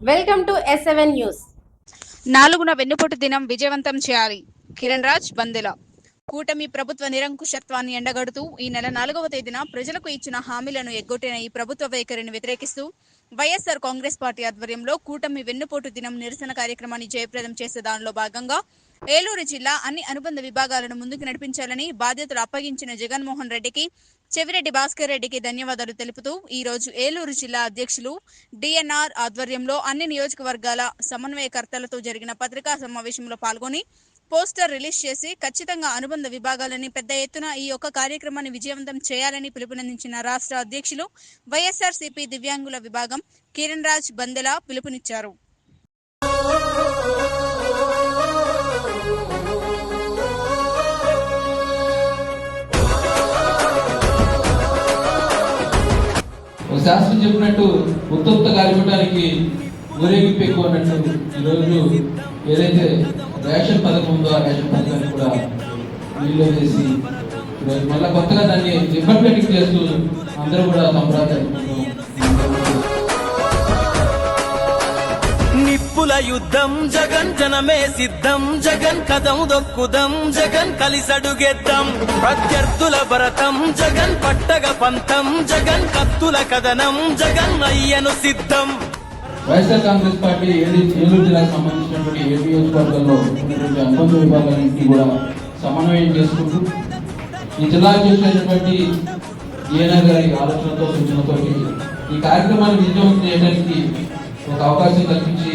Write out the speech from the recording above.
Welcome to ఎస్ఎవెన్ news నాలుగున వెన్నుపోటు దినం విజయవంతం చేయాలి. కిరణ్ రాజ్ బందెల. కూటమి ప్రభుత్వ నిరంకుశత్వాన్ని ఎండగడుతూ ఈ నెల నాలుగవ తేదీన ప్రజలకు ఇచ్చిన హామీలను ఎగ్గొట్టిన ఈ ప్రభుత్వ వైఖరిని వ్యతిరేకిస్తూ వైఎస్ఆర్ కాంగ్రెస్ పార్టీ ఆధ్వర్యంలో కూటమి వెన్నుపోటు దినం నిరసన కార్యక్రమాన్ని జయప్రదం చేసే దానిలో భాగంగా ఏలూరు జిల్లా అన్ని అనుబంధ విభాగాలను ముందుకు నడిపించాలని బాధ్యతలు అప్పగించిన జగన్మోహన్ రెడ్డికి చెవిరెడ్డి భాస్కర్ రెడ్డికి ధన్యవాదాలు తెలుపుతూ ఈ రోజు ఏలూరు జిల్లా అధ్యక్షులు డిఎన్ఆర్ ఆధ్వర్యంలో అన్ని నియోజకవర్గాల సమన్వయకర్తలతో జరిగిన పత్రికా సమావేశంలో పాల్గొని పోస్టర్ రిలీజ్ చేసి ఖచ్చితంగా అనుబంధ విభాగాలని పెద్ద ఎత్తున ఈ యొక్క కార్యక్రమాన్ని విజయవంతం చేయాలని పిలుపునందించిన రాష్ట్ర అధ్యక్షులు వైఎస్ఆర్ సిపి దివ్యాంగుల విభాగం కిరణ్ రాజ్ బందెల పిలుపునిచ్చారు. శాస్త్రం చెప్పినట్టు ఉత్తప్త గాలిపటానికి ఊరేగింపు ఎక్కువ అన్నట్టు ఈరోజు ఏదైతే రేషన్ పథకం ఉందో ఆ రేషన్ పథకాన్ని కూడా వీళ్ళు చేసి మళ్ళీ కొత్తగా దాన్ని ఇంప్లిమెంటింగ్ చేస్తూ అందరూ కూడా సంబరాలు నిప్పుల యుద్ధం జగన్ జనమే సిద్ధం. జగన్ కథం దొక్కుదం. జగన్ కలిసడుగెద్దం. ప్రత్యర్థుల భరతం. జగన్ పట్టగ పంతం. జగన్ కత్తుల కథనం. జగన్ అయ్యను సిద్ధం. వైఎస్ఆర్ కాంగ్రెస్ పార్టీ ఏడు ఏలూరు జిల్లాకు సంబంధించినటువంటి ఏడు నియోజకవర్గాల్లో ఉన్నటువంటి అనుబంధ విభాగాలన్నింటినీ కూడా సమన్వయం చేసుకుంటూ ఈ జిల్లాకు చేసినటువంటి ఈఎన్ఆర్ గారి ఆలోచనతో సూచనతో ఈ కార్యక్రమాన్ని విజయవంతం చేయడానికి ఒక అవకాశం కల్పించి